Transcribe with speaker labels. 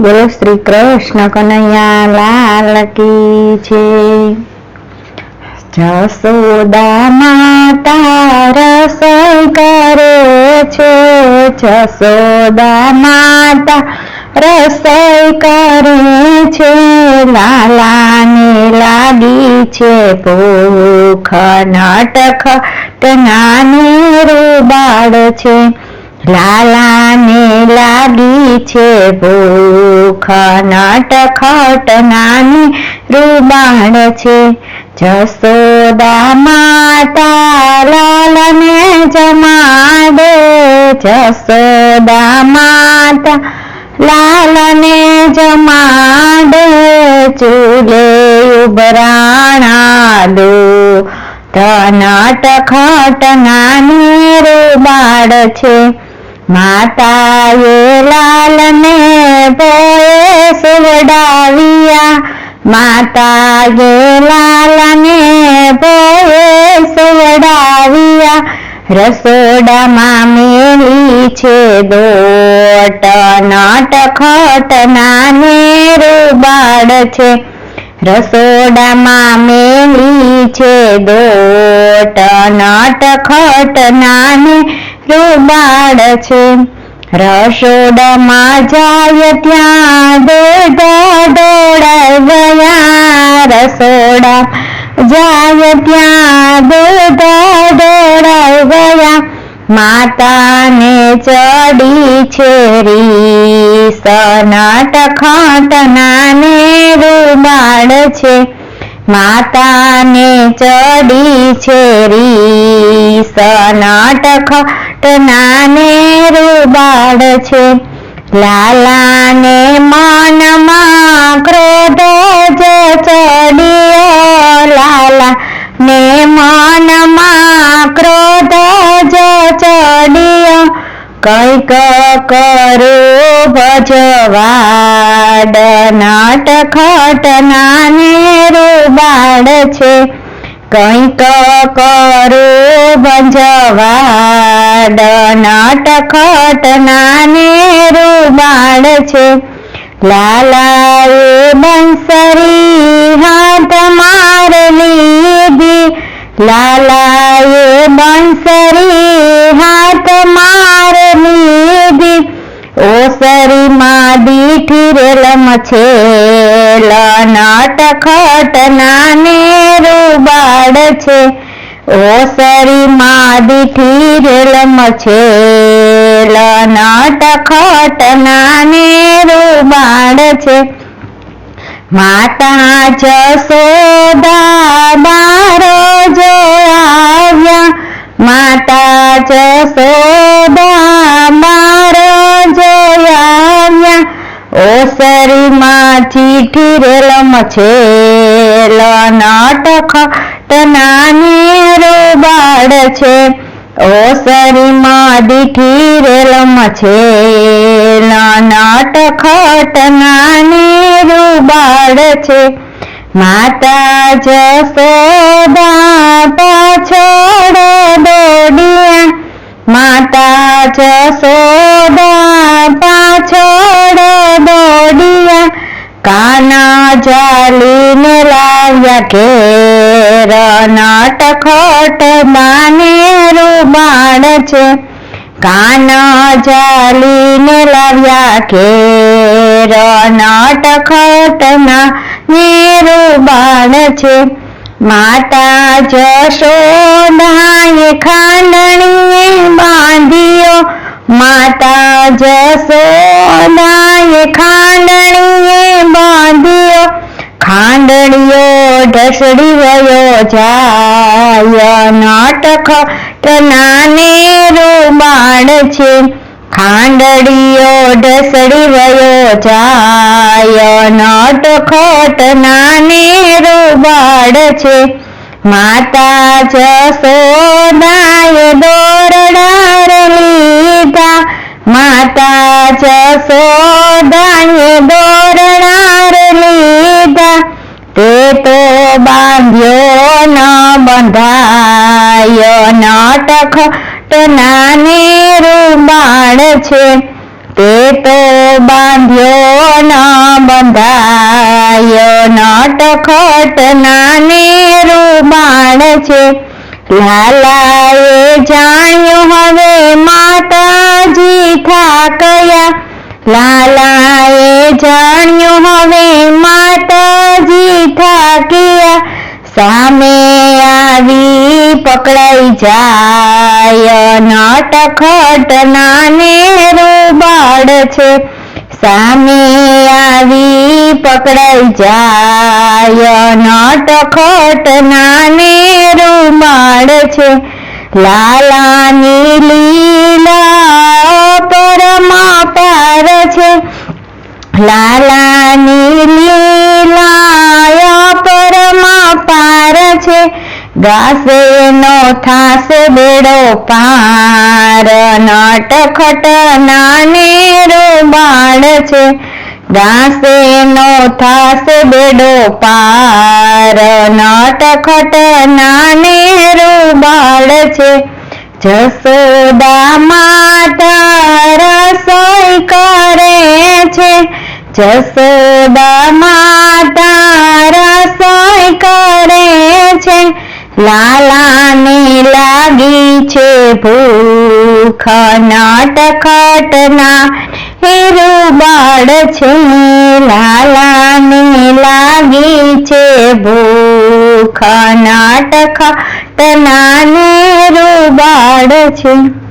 Speaker 1: બોલો, શ્રી કૃષ્ણ કનૈયા લાલ કી છે. જસોદા માતા, રસોઈ કરે છે. જસોદા માતા, રસોઈ કરે છે. લાલાને લાગી છે ભૂખ, નટખટ નાની રૂબાડ છે. લાલાને લાગી છે ભૂખ નટખટ નાની રૂબાણ છે. જસોદા માતા લાલને જમાડે જસોદા માતા લાલને જમાડે ચૂલે ઉબરાણા દો નટખટ નાની રૂબાડ છે. માતાએ લાલને પોએ સુવડાવ્યા. માતાએ લાલને પોએ સુવડાવ્યા. રસોડામાં મેલી છે દોટ નટખટ નાને રૂબાડ છે. રસોડામાં મેલી છે દોટ નટખટ નાની રૂબાડ છે. રસોડામાં જાય ત્યાં દૂધ ગયા રસોડા. જાય ત્યાં દોધા ગયા માતાને ચડી છે રીસ નટખટ નાને રૂબાળ છે. માતાને ચડી છે રીસ નટખટ નાને રૂબાડ છે. લાલાને મનમાં ક્રોધ જ ચડ્યો. લાલા ને મનમાં ક્રોધ જ ચડ્યો. કંઈક કરું ભજવાડ. નટખટ નાને રૂબાડ છે. કંઈક કરો ભજવાડ નટખટ નાને રૂબાડ છે. લાલાએ બંસરી હાથ માર લીધી. લાલાએ બંસરી હાથ ઓસરીમાં દીઠી રેલમ છે નટખટ નાને રૂબાડ છે. ઓસરીમાં દીઠી રેલમ છે નટખટ નાને રૂબાડ છે. માતા જસોદા બારો જો આવ્યા. માતા જસોદા બારો જો આવ્યા ઓસરીમાં ચીઠી રેલમ છે નાટક તનાની રૂબાડ છે. ઓસરીમાં દીઠી રેલમ છે નટખટ નાની રૂબાડ છે. માતા જસોદા પાછળ દોડિયા માતા જશોદા પાછળ દોડિયા, કાના જાલીને લાવ્યા ઘેર. નાટખોટ માને રૂબાણ છે. કાના જાલીને લાવ્યા ઘેર. નટખટ ના રૂબાણ છે. માતા જશોદાએ ખાંડણીએ બાંધ્યો. માતા જશોદાએ ખાંડણીએ બાંધ્યો. ખાંડણીયો ઢસડી ગયો જાય. નાટક નાને રૂબાણ છે. ખાંડડીયો ઢસડી વયો જાય. નટખટ નાને રૂબાડ છે. માતા જસોદાએ દોરડાર લીધા. માતા જસોદાએ દોરડાર લીધા. તે તો બાંધ્યો ન બંધાય. નટખટ નાને રૂબાણ છે, તે તો બાંધ્યો ન બંધાયો. નટખટ નાને રૂબાણ છે. લાલાએ જાણ્યું હવે માતાજી થાકયા. લાલાએ જાણ્યું હવે માતાજી થાક્યા. સામે આવી પકડાઈ જાય. નટખટ નાને રૂબાડ છે. સામે આવી પકડાઈ જાય. નટખટ નાને રૂમાડ છે. લાલાની લીલા પરમાપાર છે. લાલાની લીલા પરમાપાર છે. ગાસે નો થાશે બેડો પાર, નટખટ નાને રૂબાળ છે. ગાશે નો થાસ બેડો પાર, નટખટ નાને રૂબાળ છે. જસોદા માતા રસોઈ કરે છે. જસોદા માતા રસોઈ કરે છે. લાલાને લાગી છે ભૂખ. નાટખટના હેરો બાળ છે. લાલાને લાગી છે ભૂખ. નાટખટના નેરો બાળ છે.